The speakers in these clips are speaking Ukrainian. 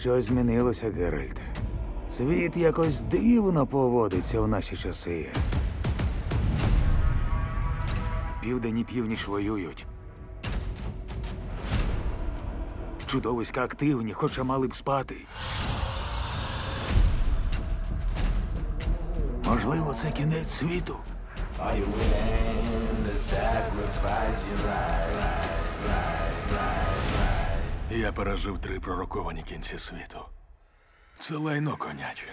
Щось змінилося, Геральт. Світ якось дивно поводиться в наші часи. Південь і північ воюють. Чудовиська активні, хоча мали б спати. Можливо, це кінець світу. Я пережив три пророковані кінці світу. Це лайно коняче.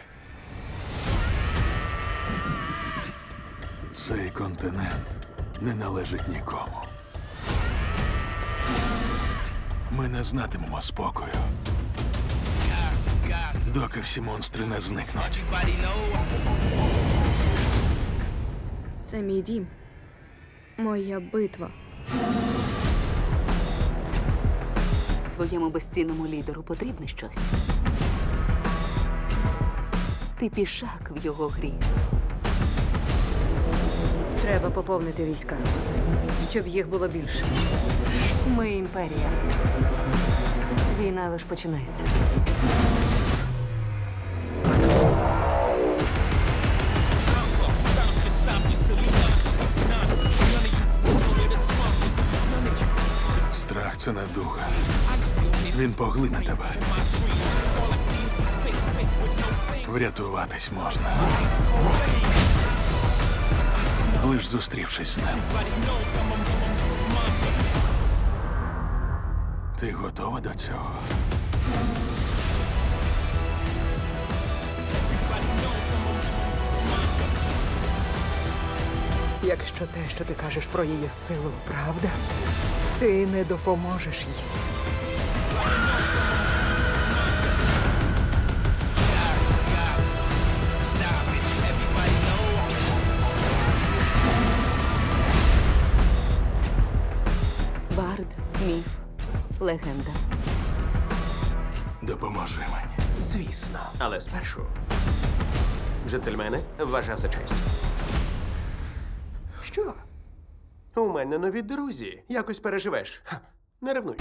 Цей континент не належить нікому. Ми не знатимемо спокою. Доки всі монстри не зникнуть. Це мій дім. Моя битва. Твоєму безцінному лідеру потрібне щось. Ти пішак в його грі. Треба поповнити війська, щоб їх було більше. Ми імперія. Війна лише починається. Це недуга. Він поглине тебе. Врятуватись можна. Лиш зустрівшись з ним. Ти готова до цього? Якщо те, що ти кажеш про її силу, правда, ти не допоможеш їй. Бард, міф, легенда. Допоможи мені. Звісно. Але спершу. Джентльмени, вважав за честь. Що? У мене нові друзі. Якось переживеш. Ха, не ревнуй.